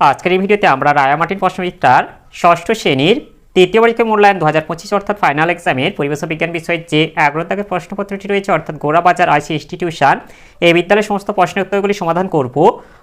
আজকের এই ভিডিওতে আমরা রায়ামাটির প্রশ্নবিদ্যার ষষ্ঠ শ্রেণির তৃতীয় পরীক্ষা মূল্যায়ন দু হাজার পঁচিশ অর্থাৎ ফাইনাল এক্সামের পরিবেশ বিজ্ঞান বিষয়ের যে এগারো প্রশ্নপত্রটি রয়েছে অর্থাৎ গোড়াবাজার আইসি ইনস্টিটিউশন এই বিদ্যালয়ের সমস্ত প্রশ্নের উত্তরগুলি সমাধান করব।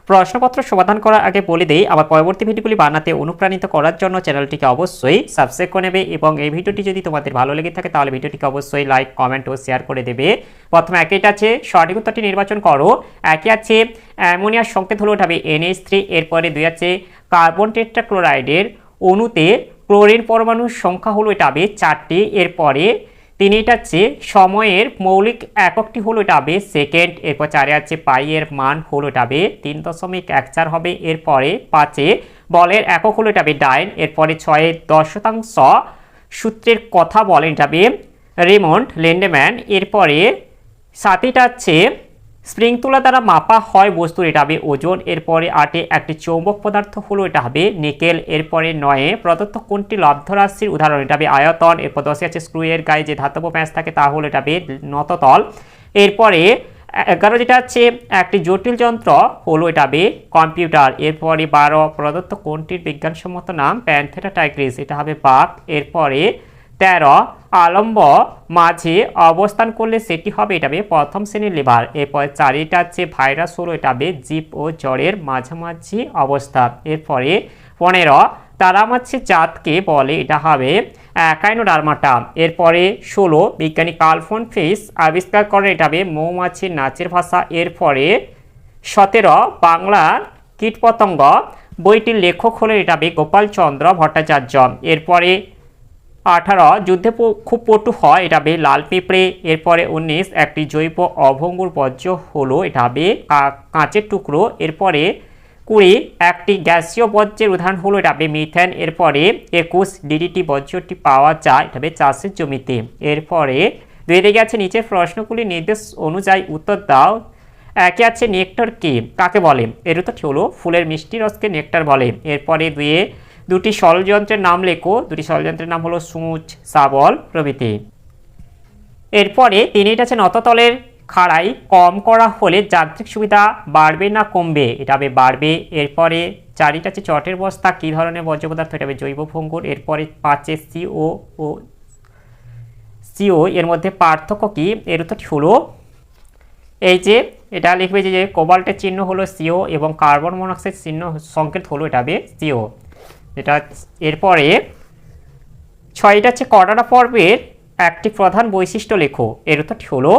প্রশ্নপত্র সমাধান করার আগে বলে দেই আবার পরবর্তী ভিডিওগুলি বানাতে অনুপ্রাণিত করার জন্য চ্যানেলটিকে অবশ্যই সাবস্ক্রাইব করে নেবে এবং এই ভিডিওটি যদি তোমাদের ভালো লেগে থাকে তাহলে ভিডিওটিকে অবশ্যই লাইক কমেন্ট ও শেয়ার করে দেবে। প্রথমে একইটা আছে, সঠিক উত্তরটি নির্বাচন করো। একই আছে অ্যামোনিয়ার সংকেত হলো ওঠাবে এনএইচ থ্রি, এরপরে দুই আছে, কার্বন টেট্রাক্লোরাইডের অণুতে ক্লোরিন পরমাণুর সংখ্যা হলো এটা হবে চারটি, এরপরে তিনি এটা হচ্ছে সময়ের মৌলিক এককটি হলো এটা হবে সেকেন্ড, এরপর চারে আছে পাইয়ের মান হলো এটা হবে তিন দশমিক এক চার হবে, এরপরে পাঁচে বলের একক হলো এটা হবে ডাইন, এরপরে ছয়ে দশ শতাংশ সূত্রের কথা বলেন এটা হবে রেমন্ড লেন্ডেম্যান, এরপরে সাথীটা হচ্ছে স্প্রিং তুলা দ্বারা মাপা হয় বস্তুর, এটা হবে ওজন, এরপরে আটে একটি চৌম্বক পদার্থ হলো, এটা হবে নিকেল, এরপরে নয়ে প্রদত্ত কোনটি লব্ধ রাশির উদাহরণ, এটা হবে আয়তন, এরপর দশে আছে স্ক্রু এর গায়ে যে ধাতব প্যাঁচ থাকে, তা হলো এটা হবে নততল এরপরে এগারো যেটা হচ্ছে একটি জটিল যন্ত্র হলো, এটা হবে কম্পিউটার, এরপরে বারো প্রদত্ত কোনটির বিজ্ঞানসম্মত নাম প্যান্থেরা টাইগ্রিস এটা হবে বাঘ এরপরে তেরো, আলম্ব, মাঝে অবস্থান করলে সেটি হবে, এটা হবে প্রথম শ্রেণির লিভার এরপর চারিটা হচ্ছে ভাইরাস হলো এটা হবে জীব ও জ্বরের মাঝামাঝি অবস্থা। এরপরে পনেরো তারামাছি জাতকে বলে, এটা হবে কাইনোডার্মাটা এরপরে ষোলো, বিজ্ঞানী কার্লফোন ফিস আবিষ্কার করেন, এটা হবে মৌমাছির নাচের ভাষা। এরপরে সতেরো বাংলার কীটপতঙ্গ, বইটির লেখক হলেন, এটা হবে গোপালচন্দ্র ভট্টাচার্য। এরপরে আঠারো, যুদ্ধে খুব পটু হয়, এটা হবে লাল পিঁপড়ে এরপরে উনিশ, একটি জৈব অভঙ্গুর বর্জ্য হলো, এটা হবে কাঁচের টুকরো। এরপরে কুড়ি, একটি গ্যাসীয় বর্জ্যের উদাহরণ হলো, এটা হবে মিথেন। এরপরে একুশ ডিডিটি বর্জ্যটি পাওয়া যায়, এটা হবে চাষের জমিতে। এরপরে দিকে আছে নিচের প্রশ্নগুলি নির্দেশ অনুযায়ী উত্তর দাও। একে আছে নেকটার কে কাকে বলে? এর উত্তরটি হলো, ফুলের মিষ্টি রসকে নেকটার বলে। এরপরে দুয়ে দুটি ষড়যন্ত্রের নাম লেখো। দুটি ষড়যন্ত্রের নাম হলো সূচ, শাবল প্রভৃতি। এরপরে তিনটা আছে নততলের খাড়াই কম করা হলে যান্ত্রিক সুবিধা বাড়বে না কমবে? এটা হবে বাড়বে। এরপরে চারিটা আছে চটের বস্তা, কী ধরনের বর্জ্য পদার্থ? এটা হবে জৈব ভঙ্গুর। এরপরে পাঁচে সিও ও সিও, এর মধ্যে পার্থক্য কী? এর উত্তরটি হলো, এই যে এটা লিখবে যে কোবাল্টের চিহ্ন হলো সিও এবং কার্বন মনোক্সাইড চিহ্ন সংকেত হলো এটা হবে সিও। যেটা এরপরে ছয়টা হচ্ছে কটারা পর্বের একটি প্রধান বৈশিষ্ট্য লেখো। এর উত্তরটি হলো,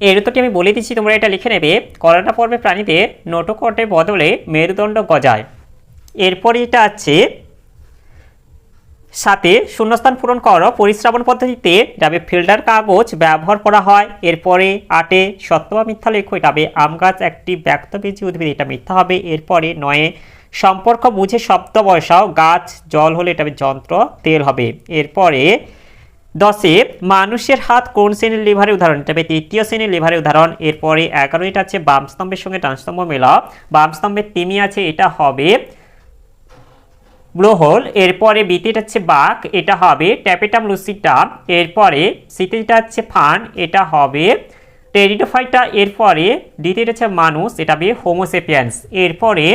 এর উত্তরটি আমি বলে দিচ্ছি, তোমরা এটা লিখে নেবে। করোনা পর্বে প্রাণীদের নোটোকটের বদলে মেরুদণ্ড গজায়। এরপরে এটা আছে, সাথে শূন্যস্থান পূরণ করো। পরিশ্রাবণ পদ্ধতিতে যাবে ফিল্টার কাগজ ব্যবহার করা হয়। এরপরে আটে সত্য বা মিথ্যা লেখো। হবে আম গাছ একটি ব্যক্ত ব্যক্তবীজী উদ্ভিদ। এটা মিথ্যা হবে। এরপরে নয়ে সম্পর্ক বুঝে শব্দ বসাও, গাছ, জল হলে এটা যন্ত্র, তেল হবে। এরপরে দশে, মানুষের হাত কোন শ্রেণির লিভারের উদাহরণ? এটা হবে তৃতীয় শ্রেণির লিভারের উদাহরণ। এরপরে এগারো এটা আছে বাম স্তম্ভের সঙ্গে ডান স্তম্ভ মেলাও। বাম তিমি আছে, এটা হবে ব্লোহোল এরপরে বিতিটা হচ্ছে বাঘ, এটা হবে ট্যাপেটাম লুসিটা এরপরে সিটিটা হচ্ছে ফান, এটা হবে টেরিডোফাইটা এরপরে দ্বিতীয়টা হচ্ছে মানুষ, এটা হবে হোমোসেপিয়ান্স। এরপরে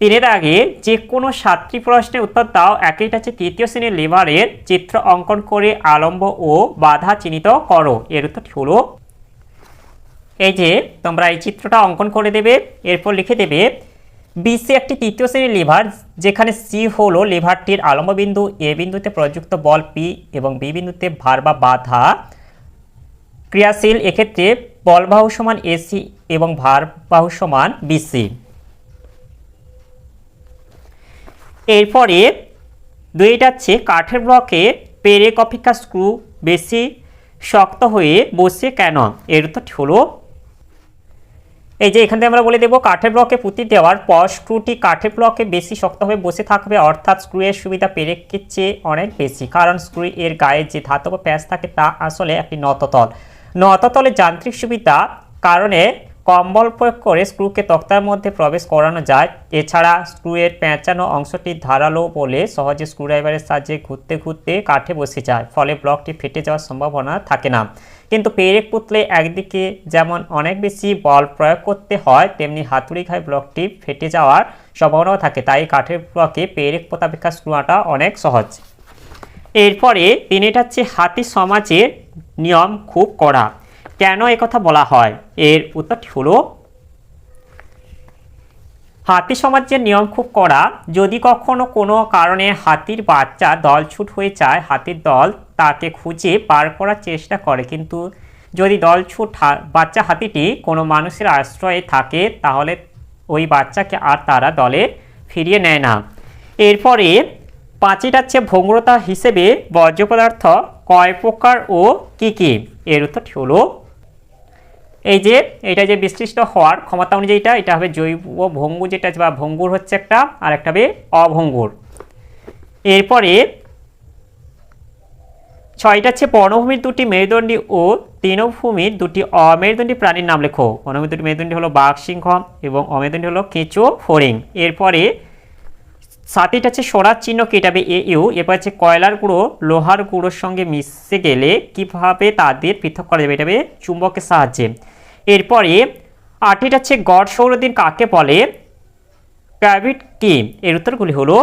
তিনের আগে যে কোনো সাতটি প্রশ্নের উত্তর দাও একইটা হচ্ছে তৃতীয় শ্রেণির লিভারের চিত্র অঙ্কন করে আলম্ব ও বাধা চিহ্নিত করো। এর উত্তরটি হলো, এই যে তোমরা এই চিত্রটা অঙ্কন করে দেবে, এরপর লিখে দেবে বিসি একটি তৃতীয় শ্রেণির লিভার যেখানে সি হলো লিভারটির আলম্ব বিন্দু এ বিন্দুতে প্রযুক্ত বল পি এবং বি বিন্দুতে ভার বা বাধা। ক্রিয়াশীল এক্ষেত্রে বলবাহু সমান এসি এবং ভারবাহু সমান বিসি এরপরে দুইটা হচ্ছে কাঠের ব্লকে পেরেক অপেক্ষা স্ক্রু বেশি শক্ত হয়ে বসে কেন? এর উত্তরটি হলো, এই যে এখান থেকে আমরা বলে দেবো, কাঠের ব্লকে পুঁতি দেওয়ার পর স্ক্রুটি কাঠের ব্লকে বেশি শক্ত হয়ে বসে থাকবে, অর্থাৎ স্ক্রু এর সুবিধা পেরেকের চেয়ে অনেক বেশি। কারণ স্ক্রু এর গায়ে যে ধাতব প্যাঁচ থাকে তা আসলে একটি নততল। নততলের যান্ত্রিক সুবিধা কারণে কম্বল প্রয়োগ করে স্ক্রুকে তক্তার মধ্যে প্রবেশ করানো যায়। এছাড়া স্ক্রুয়ের পেঁচানো অংশটি ধারালো বলে সহজে স্ক্রুড্রাইভারের সাহায্যে ঘুরতে ঘুরতে কাঠে বসে যায়, ফলে ব্লকটি ফেটে যাওয়ার সম্ভাবনা থাকে না। কিন্তু পেরেক পুতলে একদিকে যেমন অনেক বেশি বল প্রয়োগ করতে হয়, তেমনি হাতুড়ি খায় ব্লকটি ফেটে যাওয়ার সম্ভাবনাও থাকে। তাই কাঠের ব্লকে পেরেক পোতাপেক্ষা স্ক্রু অনেক সহজ। এরপরে তিনিটা হচ্ছে হাতি সমাজের নিয়ম খুব কড়া। কেন কথা বলা হয়? এর উত্তরটি হলো, হাতি সমাজের নিয়ম খুব কড়া। যদি কখনো কোনো কারণে হাতির বাচ্চা দলছুট হয়ে যায়, হাতির দল তাকে খুঁজে পার করার চেষ্টা করে। কিন্তু যদি দলছুট হা- বাচ্চা হাতিটি কোনো মানুষের আশ্রয়ে থাকে, তাহলে ওই বাচ্চাকে আর তারা দলে ফিরিয়ে নেয় না। এরপরে পাঁচিটা হচ্ছে ভঙ্গুরতা হিসেবে বর্জ্য পদার্থ কয় প্রকার ও কী কী? এর উত্তরটি হলো এই যে এটা যে বিশ্লিষ্ট হওয়ার ক্ষমতা অনুযায়ী এটা এটা হবে জৈব ভঙ্গু যেটা বা ভঙ্গুর হচ্ছে একটা, আর একটা হবে অভঙ্গুর। এরপরে ছয়টা হচ্ছে বনভূমির দুটি মেরুদণ্ডী ও তৃণভূমির দুটি অমেরুদণ্ডী প্রাণীর নাম লেখো। বনভূমির দুটি মেরুদণ্ডী হলো বাঘ, সিংহ এবং অমেরুদণ্ডী হলো কেঁচো, ফড়িং। এরপরে সাথীটা হচ্ছে সরার চিহ্ন কেটাবে এ ইউ এরপর হচ্ছে কয়লার গুঁড়ো, লোহার গুঁড়োর সঙ্গে মিশে গেলে কীভাবে তাদের পৃথক করা যাবে? এটা চুম্বকের সাহায্যে। এরপরে আটটিটা হচ্ছে গড় সৌরদিন কাকে বলে? ক্যাভিট কি? এর উত্তরগুলি হলো,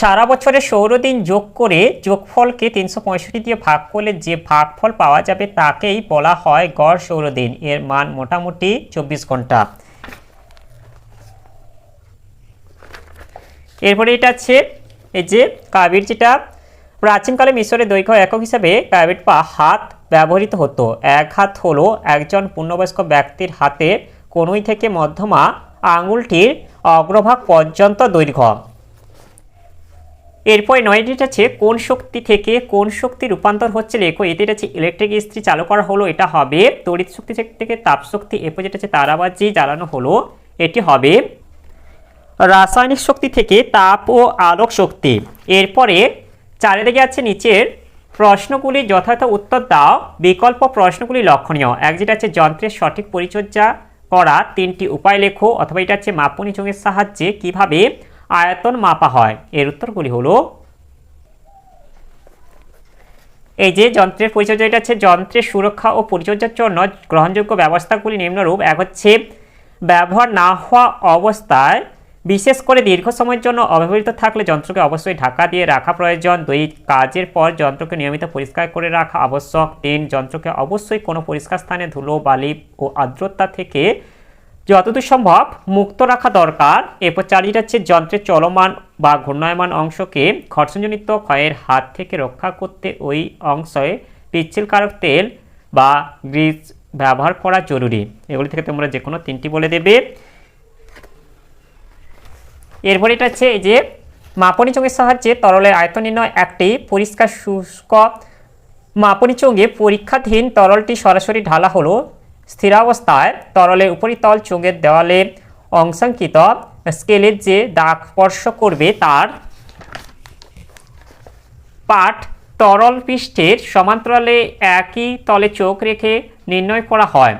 সারা বছরের সৌরদিন যোগ করে যোগফলকে তিনশো পঁয়ষট্টি দিয়ে ভাগ করলে যে ভাগফল পাওয়া যাবে তাকেই বলা হয় গড় সৌরদিন। এর মান মোটামুটি চব্বিশ ঘণ্টা। এরপরে এটা আছে, এই যে, কাবির যেটা, প্রাচীনকালে মিশরের দৈর্ঘ্য একক হিসাবে কাবির বা হাত ব্যবহৃত হতো। এক হাত হলো একজন পূর্ণবয়স্ক ব্যক্তির হাতে কনুই থেকে মধ্যমা আঙুলটির অগ্রভাগ পর্যন্ত দৈর্ঘ্য। এরপরে নয়টিটা আছে কোন শক্তি থেকে কোন শক্তি রূপান্তর হচ্ছে লেখো। এতে আছে ইলেকট্রিক ইস্ত্রি চালু করা হলো, এটা হবে তড়িৎ শক্তি থেকে তাপ শক্তি। এরপর যেটা আছে তারাবাজি জ্বালানো হলো, এটি হবে রাসায়নিক শক্তি থেকে তাপ ও আলোক শক্তি। এরপরে চারিদিকে আছে নিচের প্রশ্নগুলি যথাযথ উত্তর দাও। বিকল্প প্রশ্নগুলি লক্ষণীয়। এক, যেটা হচ্ছে যন্ত্রের সঠিক পরিচর্যা করা। তিনটি উপায় লেখো। অথবা এটা হচ্ছে মাপনী চোঙের সাহায্যে কীভাবে আয়তন মাপা হয়। এর উত্তরগুলি হলো, এই যে যন্ত্রের পরিচর্যা, এটা হচ্ছে যন্ত্রের সুরক্ষা ও পরিচর্যার জন্য গ্রহণযোগ্য ব্যবস্থাগুলি নিম্নরূপ। এক হচ্ছে, ব্যবহার না হওয়া অবস্থায় বিশেষ করে দীর্ঘ সময়ের জন্য অব্যবহৃত থাকলে যন্ত্রকে অবশ্যই ঢাকা দিয়ে রাখা প্রয়োজন। দুই, কাজের পর যন্ত্রকে নিয়মিত পরিষ্কার করে রাখা আবশ্যক। তিন, যন্ত্রকে অবশ্যই কোনো পরিষ্কার স্থানে ধুলো, বালি ও আর্দ্রতা থেকে যতদূর সম্ভব মুক্ত রাখা দরকার। এরপর চালিয়ে যাচ্ছে যন্ত্রের চলমান বা ঘূর্ণায়মান অংশকে ঘর্ষণজনিত ক্ষয়ের হাত থেকে রক্ষা করতে ওই অংশে পিচ্ছিলকারক তেল বা গ্রিস ব্যবহার করা জরুরি। এগুলি থেকে তোমরা যে কোনো তিনটি বলে দেবে। এরপর এটা হচ্ছে এই যে মাপনী চোঙের সাহায্যে তরলের আয়তন নির্ণয় একটি পরিষ্কার শুষ্ক মাপনী চোঙে পরীক্ষাধীন তরলটি সরাসরি ঢালা হলো। স্থিরাবস্থায় তরলের উপরিতল চোঙের দেওয়ালে অংশাঙ্কিত স্কেলের যে দাগ স্পর্শ করবে তার পাঠ তরল পৃষ্ঠের সমান্তরালে একই তলে চোখ রেখে নির্ণয় করা হয়।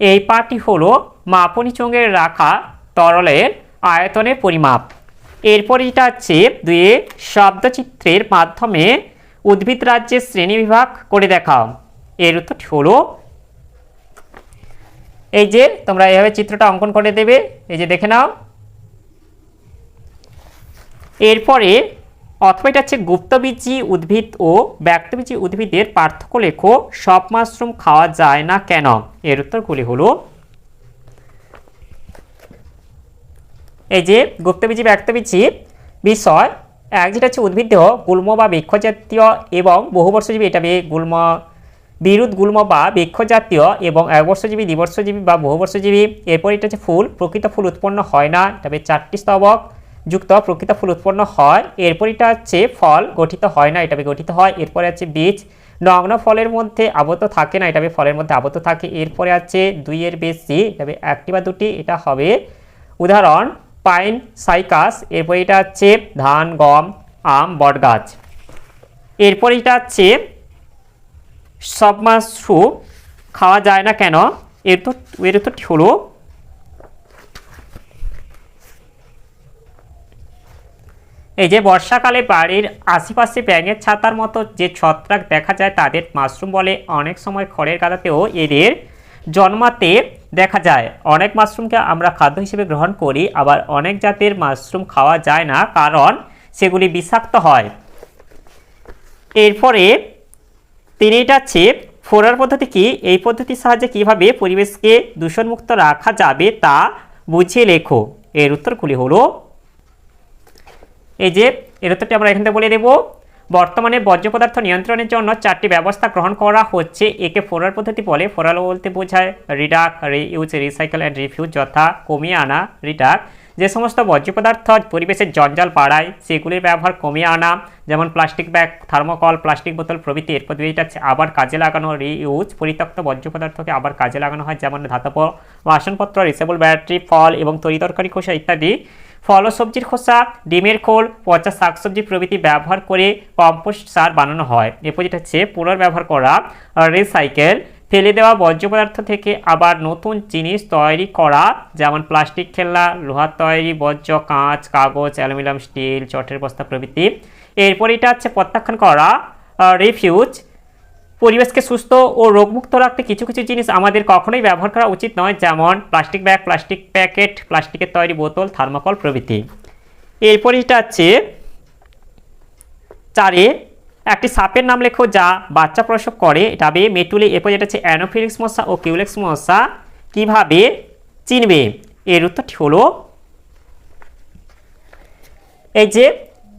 এই পাঠটি হলো মাপনী চোঙের রাখা তরলের আয়তনের পরিমাপ। এরপর এটা হচ্ছে দুয়ে শব্দচিত্রের মাধ্যমে উদ্ভিদ রাজ্যের শ্রেণীবিভাগ করে দেখাও। এর উত্তরটি হলো, এই যে তোমরা এভাবে চিত্রটা অঙ্কন করে দেবে, এই যে দেখে নাও। এরপরে অথবা এটা হচ্ছে গুপ্তবীজী উদ্ভিদ ও ব্যক্তবীজী উদ্ভিদের পার্থক্য লেখো, সব মাশরুম খাওয়া যায় না কেন? এর উত্তরগুলি হলো এই যে গুপ্তবীজী, ব্যক্তবীজী বিষয়, এক যেটা হচ্ছে উদ্ভিদ দেহ, গুল্ম বা বৃক্ষজাতীয় এবং বহুবর্ষজীবী, এটা গুল্ম, বিরুদ্ধ গুল্ম বা বৃক্ষজাতীয় এবং একবর্ষজীবী, দ্বিবর্ষজীবী বা বহুবর্ষজীবী, এরপর এটা হচ্ছে ফুল, প্রকৃত ফুল উৎপন্ন হয় না তবে চারটি স্তবক, যুক্ত প্রকৃত ফুল উৎপন্ন হয়, এরপর এটা হচ্ছে ফল গঠিত হয় না, এটা গঠিত হয়, এরপরে আছে বীজ, নগ্ন ফলের মধ্যে আবদ্ধ থাকে না, এটা ফলের মধ্যে আবদ্ধ থাকে, এরপরে আছে দুইয়ের বেশি তবে একটি বা দুটি, এটা হবে, উদাহরণ পাইন, সাইকাস, এরপর এটা হচ্ছে ধান, গম, আম, বটগাছ। এরপর এটা হচ্ছে সব মাশরুম খাওয়া যায় না কেন? এর তো, এর উত্তরটি হলো। এই যে বর্ষাকালে বাড়ির আশেপাশে ব্যাঙের ছাতার মতো যে ছত্রাক দেখা যায়, তাদের মাশরুম বলে অনেক সময় খড়ের গাদাতেও এদের জন্মাতে দেখা যায়। অনেক মাশরুমকে আমরা খাদ্য হিসেবে গ্রহণ করি, আবার অনেক জাতের মাশরুম খাওয়া যায় না কারণ সেগুলি বিষাক্ত হয়। এরপরে তিনিটা হচ্ছে ফোরার পদ্ধতি কি? এই পদ্ধতির সাহায্যে কীভাবে পরিবেশকে দূষণমুক্ত রাখা যাবে তা বুঝিয়ে লেখো। এর উত্তরগুলি হলো, এই যে, এর উত্তরটি আমরা এখান থেকে বলে দেব। বর্তমানে বর্জ্য পদার্থ নিয়ন্ত্রণের জন্য চারটি ব্যবস্থা গ্রহণ করা হচ্ছে। একে ফোরার পদ্ধতি বলে। ফোরাল বলতে বোঝায় reduce reuse, recycle and refuse, যথা কমিয়ে আনা রিডাক যে সমস্ত বর্জ্য পদার্থ পরিবেশের জঞ্জাল বাড়ায়, সেগুলির ব্যবহার কমিয়ে আনা, যেমন প্লাস্টিক ব্যাগ, থার্মোকল, প্লাস্টিক বোতল প্রভৃতি। এর পদ্ধতিটা হচ্ছে আবার কাজে লাগানো, রিইউজ। পরিত্যক্ত বর্জ্য পদার্থকে আবার কাজে লাগানো হয়, যেমন ধাতব, বাসনপত্র রিসেবল ব্যাটারি ফল এবং তরিতরকারি খোসা ইত্যাদি। ফল সবজির খোসা, ডিমের খোল, পচা শাকসবজি প্রভৃতি ব্যবহার করে কম্পোস্ট সার বানানো হয়। এরপর পদ্ধতি হচ্ছে, পুনর্ব্যবহার করা রিসাইকেল ফেলে দেওয়া বর্জ্য পদার্থ থেকে আবার নতুন জিনিস তৈরি করা, যেমন প্লাস্টিক খেলনা, লোহার তৈরি বর্জ্য, কাঁচ, কাগজ, অ্যালুমিনিয়াম, স্টিল, চটের বস্তা প্রভৃতি। এরপর এটা হচ্ছে প্রত্যাখ্যান করা রিফিউজ পরিবেশকে সুস্থ ও রোগমুক্ত রাখতে কিছু কিছু জিনিস আমাদের কখনোই ব্যবহার করা উচিত নয়, যেমন প্লাস্টিক ব্যাগ, প্লাস্টিক প্যাকেট, প্লাস্টিকের তৈরি বোতল, থার্মোকল প্রভৃতি। এরপর এটা হচ্ছে চারে একটি সাপের নাম লেখো যা বাচ্চা প্রসব করে। এটা হবে মেটুলি, এরপর যেটা হচ্ছে অ্যানোফিলিক্স মশা ও কিউলেক্স মশা। কীভাবে? চিনবে। এর উত্তরটি হলো, এই যে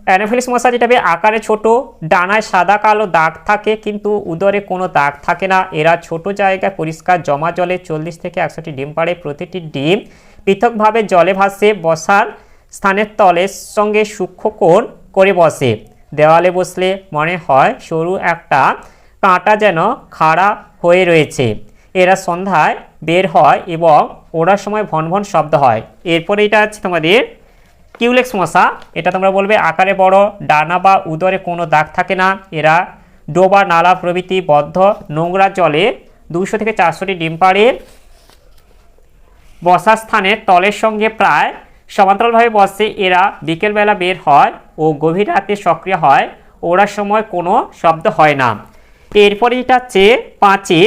অ্যানোফিলিস মশা যেটা আকারে ছোট, ডানায় সাদা, কালো দাগ থাকে, কিন্তু উদরে কোনো দাগ থাকে না। এরা ছোট জায়গায় পরিষ্কার, জমা জলে চল্লিশ থেকে একশোটি ডিম পাড়ে। প্রতিটি ডিম পৃথকভাবে জলে ভাসে, বসার স্থানের তলের সঙ্গে সূক্ষ্ম কোণ করে বসে। দেওয়ালে বসলে মনে হয় সরু একটা কাঁটা যেন খাড়া হয়ে রয়েছে। এরা সন্ধ্যায় বের হয় এবং ওড়ার সময় ভন ভন শব্দ হয়। এরপরে এটা আছে তোমাদের কিউলেক্স মশা, এটা তোমরা বলবে আকারে বড়, ডানা বা উদরে কোনো দাগ থাকে না। এরা ডোবা, নালা প্রভৃতি বদ্ধ, নোংরা জলে দুশো থেকে চারশোটি ডিম পাড়ে। বসার স্থানে তলের সঙ্গে প্রায় সমান্তরালভাবে বসে এরা বিকেলবেলা বের হয় ও গভীর রাতে সক্রিয় হয়। ওড়ার সময় কোনো শব্দ হয় না। এরপরে এটা হচ্ছে পাঁচে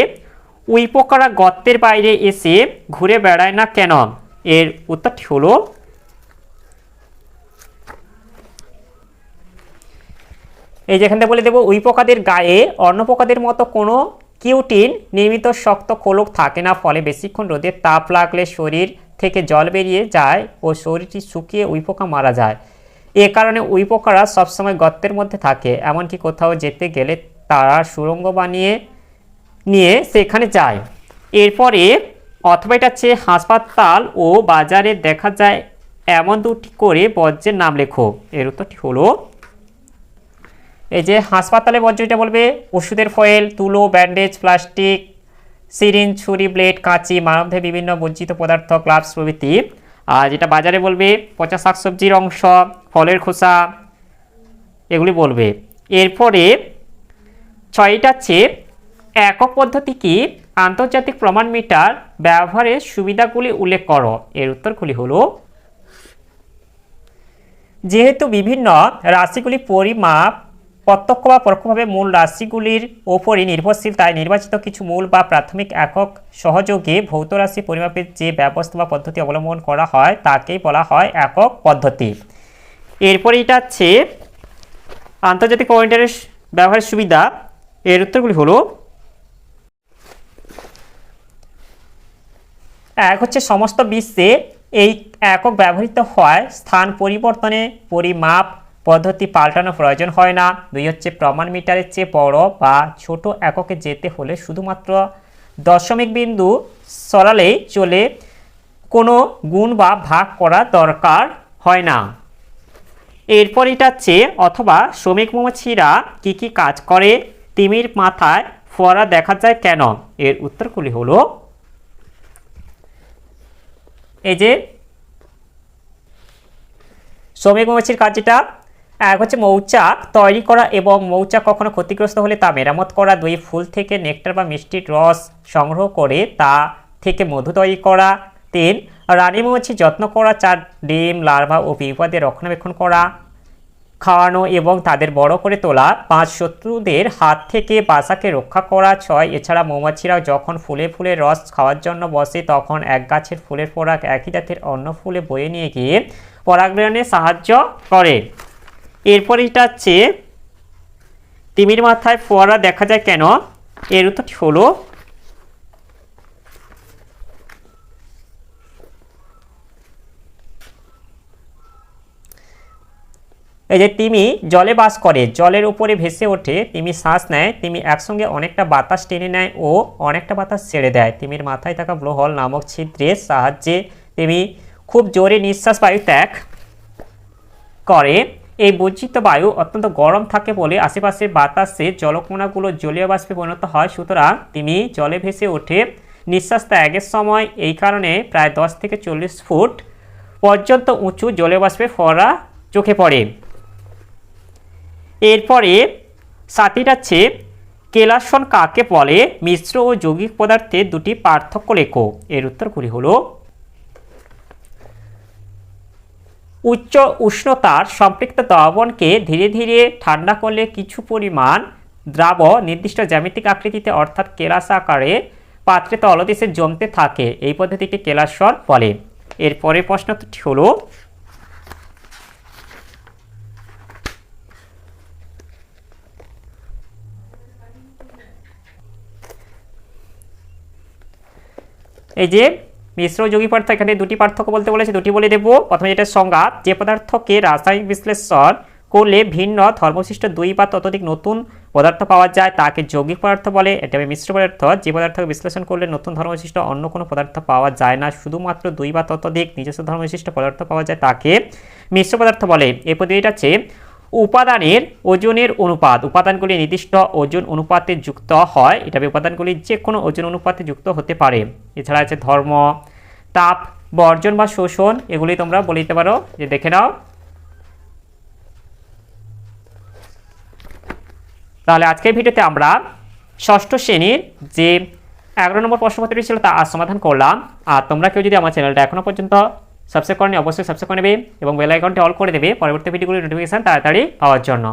উইপোকারা গর্তের বাইরে এসে ঘুরে বেড়ায় না কেন? এর উত্তরটি হলো এই যেখান থেকে বলে দেবো, উই পোকাদের গায়ে, অন্য পোকাদের মতো কোনো কিউটিন নির্মিত শক্ত খোলক থাকে না। ফলে বেশিক্ষণ রোদে তাপ লাগলে শরীর থেকে জল বেরিয়ে যায় ও শরীরটি শুকিয়ে উই পোকা মারা যায়। এ কারণে উই পোকারা সবসময় গর্তের মধ্যে থাকে, এমনকি কোথাও যেতে গেলে তারা সুড়ঙ্গ বানিয়ে নিয়ে সেখানে যায়। এরপরে অথবা এটা হচ্ছে হাসপাতাল ও বাজারে দেখা যায়, এমন দুটি করে বজ্রের নাম লেখো। এর উত্তরটি হলো এই যে হাসপাতালে বর্জ্য এটা বলবে, ওষুধের ফয়েল, তুলো, ব্যান্ডেজ, প্লাস্টিক, সিরিঞ্জ, ছুরি, ব্লেড, কাঁচি, মানবদেহে বিভিন্ন বর্জিত পদার্থ, গ্লাভস প্রভৃতি। আর যেটা বাজারে বলবে, পচা শাকসবজির অংশ, ফলের খোসা, এগুলি বলবে। এরপরে ছয়টা হচ্ছে, একক পদ্ধতি কি? আন্তর্জাতিক প্রমাণ মিটার ব্যবহারের সুবিধাগুলি উল্লেখ করো। এর উত্তরগুলি হলো, যেহেতু বিভিন্ন রাশিগুলি পরিমাপ প্রত্যক্ষ বা পরোক্ষভাবে মূল রাশিগুলির ওপরই নির্ভরশীল, তাই নির্বাচিত কিছু মূল বা প্রাথমিক একক সহযোগে ভৌত রাশি পরিমাপের যে ব্যবস্থা বা পদ্ধতি অবলম্বন করা হয়, তাকেই বলা হয় একক পদ্ধতি। এরপরে এটা হচ্ছে আন্তর্জাতিক পয়েন্টারের ব্যবহারের সুবিধা। এর উত্তরগুলি হলো, এক হচ্ছে সমস্ত বিশ্বে এই একক ব্যবহৃত হয়, স্থান পরিবর্তনে পরিমাপ পদ্ধতি পাল্টানো প্রয়োজন হয় না। দুই হচ্ছে প্রমাণ মিটারের চেয়ে বড় বা ছোট এককে যেতে হলে শুধুমাত্র দশমিক বিন্দু সরালেই চলে কোনো গুণ বা ভাগ করা দরকার হয় না। এরপর এটা হচ্ছে অথবা শ্রমিক মৌমাছিরা কি কি কাজ করে, তিমির মাথায় ফোয়ারা দেখা যায় কেন? এর উত্তরগুলি হলো এই যে, শ্রমিক মৌমাছির কাজ যেটা এক হচ্ছে মৌচাক তৈরি করা এবং মৌচাক কখনো ক্ষতিগ্রস্ত হলে তা মেরামত করা, দুই ফুল থেকে নেকটার বা মিষ্টির রস সংগ্রহ করে তা থেকে মধু তৈরি করা, তিন, রানী মৌমাছি যত্ন করা, চার, ডিম, লার্ভা ও বিপদের রক্ষণাবেক্ষণ করা, খাওয়ানো এবং তাদের বড় করে তোলা, পাঁচ শত্রুদের হাত থেকে বাসাকে রক্ষা করা, ছয়, এছাড়া মৌমাছিরা যখন ফুলে ফুলে রস খাওয়ার জন্য বসে তখন এক গাছের ফুলের পরাগ একই জাতের অন্য ফুলে বয়ে নিয়ে গিয়ে পরাগগ্রহণে সাহায্য করে। এরপর এটা হচ্ছে, তিমির মাথায় ফোয়ারা দেখা যায় কেন? এর উত্তরটি হলো এই যে তিমি জলে বাস করে, জলের উপরে ভেসে ওঠে, তিমি শ্বাস নেয়, তিমি একসঙ্গে অনেকটা বাতাস টেনে নেয় ও অনেকটা বাতাস ছেড়ে দেয়। তিমির মাথায় থাকা ব্লোহল নামক ছিদ্রের সাহায্যে তিমি খুব জোরে নিঃশ্বাস বায়ু ত্যাগ করে। এই বর্জিত বায়ু অত্যন্ত গরম থাকে বলে আশেপাশের বাতাসে জলকণাগুলো জলীয় বাষ্পে পরিণত হয়। সুতরাং তিনি জলে ভেসে ওঠে। নিঃশ্বাস ত্যাগের সময় এই কারণে প্রায় দশ থেকে চল্লিশ ফুট পর্যন্ত উঁচু জলীয় বাষ্পে ফোয়ারা চোখে পড়ে। এরপরে সাথীটা হচ্ছে কেলাসন কাকে বলে? মিশ্র ও যৌগিক পদার্থে দুটি পার্থক্য লেখো। এর উত্তরগুলি হলো উচ্চ উষ্ণতার সম্পৃক্ত দ্রবণকে ধীরে ধীরে ঠান্ডা করলে কিছু পরিমাণ দ্রাব নির্দিষ্ট জ্যামিতিক আকৃতিতে অর্থাৎ কেলাস আকারে পাত্রে তলদেশে জমতে থাকে। এই পদ্ধতিকে কেলাসর বলে। এর পরের প্রশ্নটি হলো, এই যে মিশ্র যোগী পদার্থ এখানে দুটি পার্থক্য বলতে বলেছে, দুটি বলে দেবো। প্রথমে যেটা সংজ্ঞা যে পদার্থকে রাসায়নিক বিশ্লেষণ করলে ভিন্ন ধর্মসিষ্ট দুই বা ততোধিক নতুন পদার্থ পাওয়া যায়, তাকে যৌগিক পদার্থ বলে, এটা হবে মিশ্র পদার্থ। যে পদার্থকে বিশ্লেষণ করলে নতুন ধর্মসিষ্ট অন্য কোনো পদার্থ পাওয়া যায় না, শুধুমাত্র দুই বা ততোধিক নিজস্ব ধর্মসিষ্ট পদার্থ পাওয়া যায়, তাকে মিশ্র পদার্থ বলে। এই পদ্ধতিটা হচ্ছে উপাদানের ওজনের অনুপাত। উপাদানগুলি নির্দিষ্ট ওজন অনুপাতে যুক্ত হয়। এটা উপাদানগুলি যে কোনো ওজন অনুপাতে যুক্ত হতে পারে। এছাড়া আছে ধর্ম, তাপ, বর্জন বা শোষণ। এগুলি তোমরা বলে দিতে পারো। যে দেখে নাও। তাহলে আজকের ভিডিওতে আমরা ষষ্ঠ শ্রেণির যে এগারো নম্বর প্রশ্নপত্রটি ছিল তা আজ সমাধান করলাম। আর তোমরা কেউ যদি আমার চ্যানেলটা এখনও পর্যন্ত সাবস্ক্রাইব করেনি অবশ্যই সাবস্ক্রাইব করে নেবে এবং বেল আইকনটি অল করে দেবে। পরবর্তী ভিডিওগুলির নোটিফিকেশান তাড়াতাড়ি পাওয়ার জন্য।